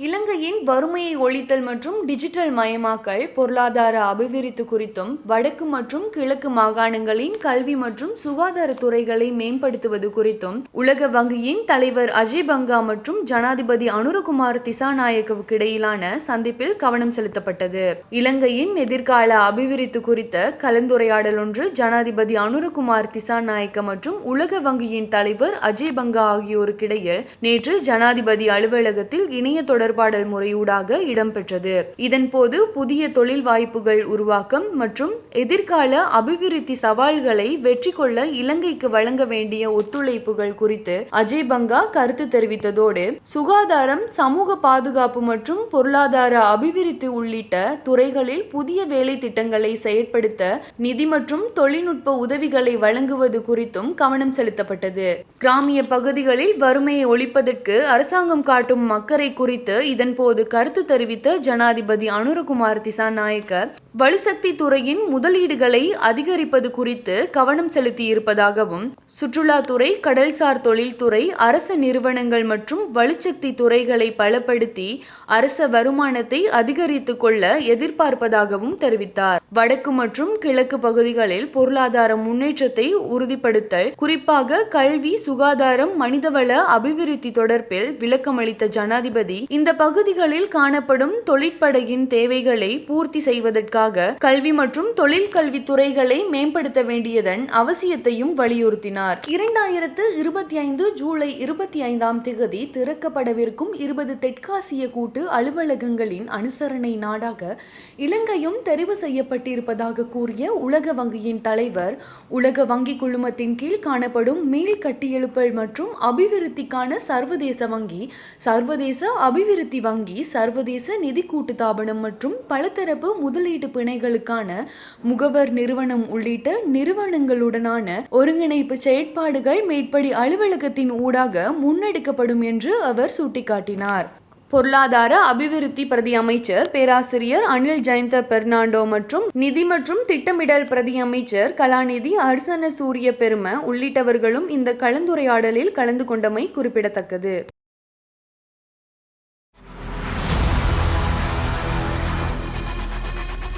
இலங்கையின் வறுமையை ஒழித்தல் மற்றும் டிஜிட்டல் மயமாக்கல் பொருளாதார அபிவிருத்தி குறித்தும் வடக்கு மற்றும் கிழக்கு மாகாணங்களின் கல்வி மற்றும் சுகாதாரத்துறைகளை மேம்படுத்துவது குறித்தும் உலக வங்கியின் தலைவர் அஜய் பங்கா மற்றும் ஜனாதிபதி அனுரகுமார் திசாநாயக்கவுக்கு இடையிலான சந்திப்பில் கவனம் செலுத்தப்பட்டது. இலங்கையின் எதிர்கால அபிவிருத்தி குறித்த கலந்துரையாடல் ஒன்று ஜனாதிபதி அனுரகுமார் திசாநாயக்க மற்றும் உலக வங்கியின் தலைவர் அஜய் பங்கா ஆகியோருக்கிடையில் நேற்று ஜனாதிபதி அலுவலகத்தில் இணைய தொடர்பாடல் முறையூடாக இடம்பெற்றது. இதன்போது புதிய தொழில் வாய்ப்புகள் உருவாக்கம் மற்றும் எதிர்கால அபிவிருத்தி சவால்களை வெற்றி கொள்ள இலங்கைக்கு வழங்க வேண்டிய ஒத்துழைப்புகள் குறித்து அஜய் பங்கா கருத்து தெரிவித்ததோடு சுகாதாரம் சமூக பாதுகாப்பு மற்றும் பொருளாதார அபிவிருத்தி உள்ளிட்ட துறைகளில் புதிய வேலை திட்டங்களை செயற்படுத்த நிதி மற்றும் தொழில்நுட்ப உதவிகளை வழங்குவது குறித்தும் கவனம் செலுத்தப்பட்டது. கிராமிய பகுதிகளில் வறுமையை ஒழிப்பதற்கு அரசாங்கம் காட்டும் அக்கறை குறித்து குறித்து இதன்போது கருத்து தெரிவித்த ஜனாதிபதி அனுரகுமார் திசாநாயக்க வலுசக்தி துறையின் முதலீடுகளை அதிகரிப்பது குறித்து கவனம் செலுத்தியிருப்பதாகவும் சுற்றுலாத்துறை கடல்சார் தொழில்துறை அரச நிறுவனங்கள் மற்றும் வலுசக்தி துறைகளை பலப்படுத்தி அரச வருமானத்தை அதிகரித்துக் கொள்ள எதிர்பார்ப்பதாகவும் தெரிவித்தார். வடக்கு மற்றும் கிழக்கு பகுதிகளில் பொருளாதார முன்னேற்றத்தை உறுதிப்படுத்தல் குறிப்பாக கல்வி சுகாதாரம் மனிதவள அபிவிருத்தி தொடர்பில் விளக்கமளித்த ஜனாதிபதி இந்த இந்த பகுதிகளில் காணப்படும் தொழிற்படையின் தேவைகளை பூர்த்தி செய்வதற்காக கல்வி மற்றும் தொழில் கல்வி துறைகளை மேம்படுத்த வேண்டியதன் அவசியத்தையும் வலியுறுத்தினார். இரண்டாயிரத்து இருபத்தி ஐந்து ஜூலை இருபத்தி ஐந்தாம் தேதி திறக்கப்படவிருக்கும் இருபது தெற்காசிய கூட்டு அலுவலகங்களின் அனுசரணை நாடாக இலங்கையும் தெரிவு செய்யப்பட்டிருப்பதாக கூறிய உலக வங்கியின் தலைவர் உலக வங்கி குழுமத்தின் கீழ் காணப்படும் மீள் கட்டியெழுப்பல் மற்றும் அபிவிருத்திக்கான சர்வதேச வங்கி சர்வதேச அபிவிருத்தி வங்கி சர்வதேச நிதி கூட்டுத்தாபனம் மற்றும் பலதரப்பு முதலீட்டு பிணைகளுக்கான முகவர் நிறுவனம் உள்ளிட்ட நிறுவனங்களுடனான ஒருங்கிணைப்பு செயற்பாடுகள் மேற்படி அலுவலகத்தின் ஊடாக முன்னெடுக்கப்படும் என்று அவர் சுட்டிக்காட்டினார். பொருளாதார அபிவிருத்தி பிரதி அமைச்சர் பேராசிரியர் அனில் ஜெயந்த பெர்னாண்டோ மற்றும் நிதி மற்றும் திட்டமிடல் பிரதி அமைச்சர் கலாநிதி அர்சன சூரிய பெரும உள்ளிட்டவர்களும் இந்த கலந்துரையாடலில் கலந்து கொண்டமை குறிப்பிடத்தக்கது.